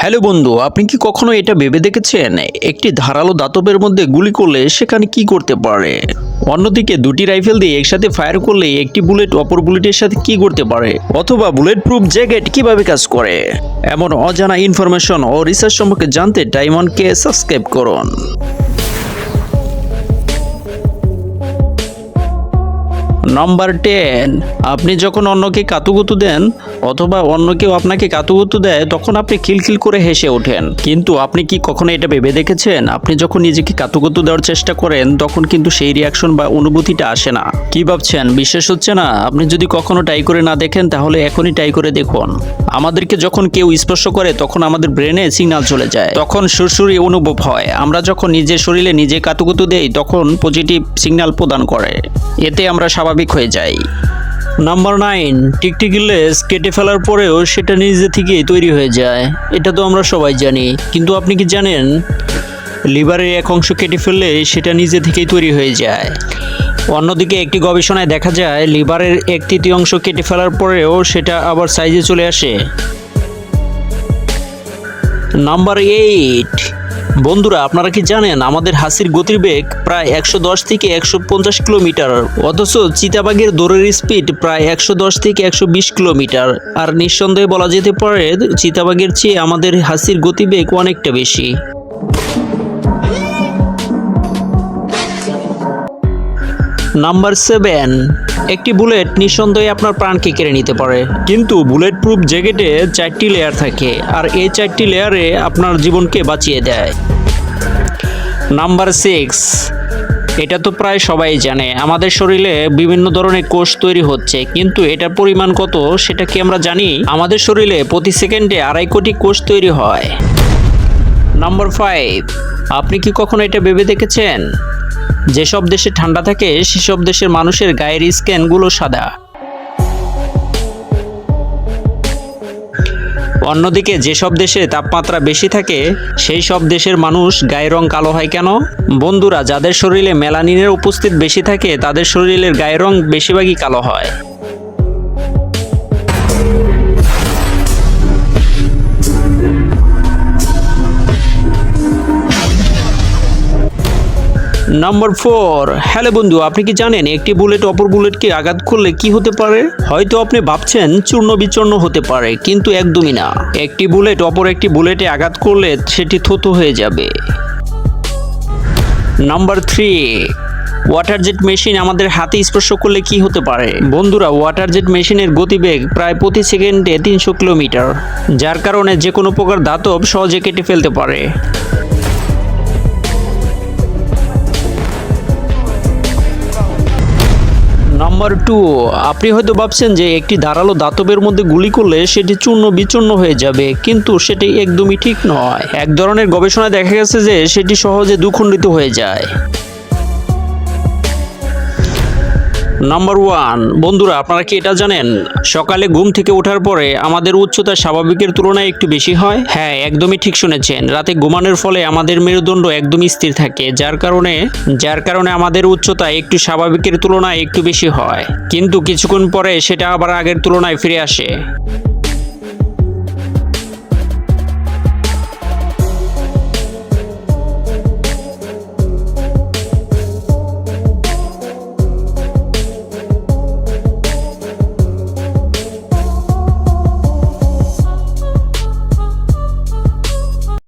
Hello বন্ধু, আপনি কি কখনো এটা ভেবে দেখেছেন? একটি ধারালো দাতবের মধ্যে গুলি করলে সেখানে কি করতে পারে? অন্যদিকে দুটি রাইফেল দিয়ে একসাথে ফায়ার করলে একটি বুলেট অপর বুলেটের সাথে কি করতে পারে? অথবা বুলেট প্রুফ জ্যাকেট কীভাবে কাজ করে? এমন অজানা ইনফরমেশন ও রিসার্চ সম্পর্কে জানতে ডায়মন্ডকে সাবস্ক্রাইব করুন। নাম্বার টেন আপনি যখন অন্যকে কাতুকুতু দেন অথবা অন্য কেউ আপনাকে কাতুকুতু দেয়, তখন আপনি খিলখিল করে হেসে ওঠেন। কিন্তু আপনি কি কখনো এটা ভেবে দেখেছেন? আপনি যখন নিজেকে কাতুকুতু দেওয়ার চেষ্টা করেন, তখন কিন্তু সেই রিয়াকশন বা অনুভূতিটা আসে না। কি ভাবছেন? বিশ্বাস হচ্ছে না? আপনি যদি কখনো ট্রাই করে না দেখেন, তাহলে এখনই ট্রাই করে দেখুন। আমাদেরকে যখন কেউ স্পর্শ করে, তখন আমাদের ব্রেনে সিগন্যাল চলে যায়। তখন সুরসুরি অনুভব হয়। আমরা যখন নিজের শরীরে নিজে কাতুকুতু দেই, তখন পজিটিভ সিগন্যাল প্রদান করে। এতে আমরা স্বাভাবিক হয়ে যাই। নাম্বার নাইন টিকটিকি লেস কেটে ফেলার পরেও সেটা নিজে থেকেই তৈরি হয়ে যায়। এটা তো আমরা সবাই জানি। কিন্তু আপনি কি জানেন লিভারের এক অংশ কেটে ফেললে সেটা নিজে থেকেই তৈরি হয়ে যায়। অন্যদিকে একটি গবেষণায় দেখা যায়, লিভারের এক তৃতীয় অংশ কেটে ফেলার পরেও সেটা আবার সাইজে চলে আসে। নাম্বার এইট বন্ধুরা, আপনারা কি জানেন, আমাদের হাসির গতির বেগ প্রায় একশো দশ থেকে একশো পঞ্চাশ কিলোমিটার, অথচ চিতাবাঘের দৌড়ের স্পিড প্রায় একশো দশ থেকে একশো বিশ কিলোমিটার। আর নিঃসন্দেহে বলা যেতে পারে, চিতাবাঘের চেয়ে আমাদের হাসির গতিবেগ অনেকটা বেশি। Number seven. একটি বুলেট নিঃসন্দেহে আপনার প্রাণকে কেড়ে নিতে পারে। কিন্তু বুলেট প্রুফ জ্যাকেটে চারটি লেয়ার থাকে, আর এই চারটি লেয়ারে আপনার জীবনকে বাঁচিয়ে দেয়। Number six. এটা তো প্রায় সবাই জানে, আমাদের শরীরে বিভিন্ন ধরনের কোষ তৈরি হচ্ছে, কিন্তু এটার পরিমাণ কত সেটা কি আমরা জানি? আমাদের শরীরে প্রতি সেকেন্ডে আড়াই কোটি কোষ তৈরি হয়। Number five. আপনি কি কখনো এটা ভেবে দেখেছেন? যেসব দেশে ঠান্ডা থাকে, সেসব দেশের মানুষের গায়ের স্ক্যানগুলো সাদা। অন্যদিকে যেসব দেশে তাপমাত্রা বেশি থাকে সেই সব দেশের মানুষ গায়ের রং কালো হয় কেন? বন্ধুরা, যাদের শরীরে মেলানিনের উপস্থিত বেশি থাকে, তাদের শরীরের গায়ের রং বেশিরভাগই কালো হয়। নাম্বার ফোর হ্যালো বন্ধু, আপনি কি জানেন একটি বুলেট অপর বুলেটকে আঘাত করলে কি হতে পারে? হয়তো আপনি ভাবছেন চূর্ণ বিচূর্ণ হতে পারে, কিন্তু একদমই না। একটি বুলেট অপর একটি বুলেটে আঘাত করলে সেটি থতো হয়ে যাবে। Number three water jet machine আমাদের হাতে স্পর্শ করলে কি হতে পারে? বন্ধুরা ওয়াটার জেট মেশিনের গতিবেগ প্রায় প্রতি সেকেন্ডে তিনশো কিলোমিটার, যার কারণে যে কোনো প্রকার ধাতব সহজে কেটে ফেলতে পারে। নাম্বার টু, আপনি হয়তো ভাবছেন যে একটি ধারালো দাতবের মধ্যে গুলি করলে সেটি চূর্ণ বিচূর্ণ হয়ে যাবে, কিন্তু সেটি একদমই ঠিক নয়। এক ধরনের গবেষণায় দেখা গেছে যে সেটি সহজে দুখণ্ডিত হয়ে যায়। নাম্বার ওয়ান বন্ধুরা, আপনারা কি এটা জানেন? সকালে ঘুম থেকে ওঠার পরে আমাদের উচ্চতা স্বাভাবিকের তুলনায় একটু বেশি হয়? হ্যাঁ একদমই ঠিক শুনেছেন। রাতে ঘুমানোর ফলে আমাদের মেরুদণ্ড একদমই স্থির থাকে, যার কারণে যার কারণে আমাদের উচ্চতা একটু স্বাভাবিকের তুলনায় একটু বেশি হয়। কিন্তু কিছুক্ষণ পরে সেটা আবার আগের তুলনায় ফিরে আসে।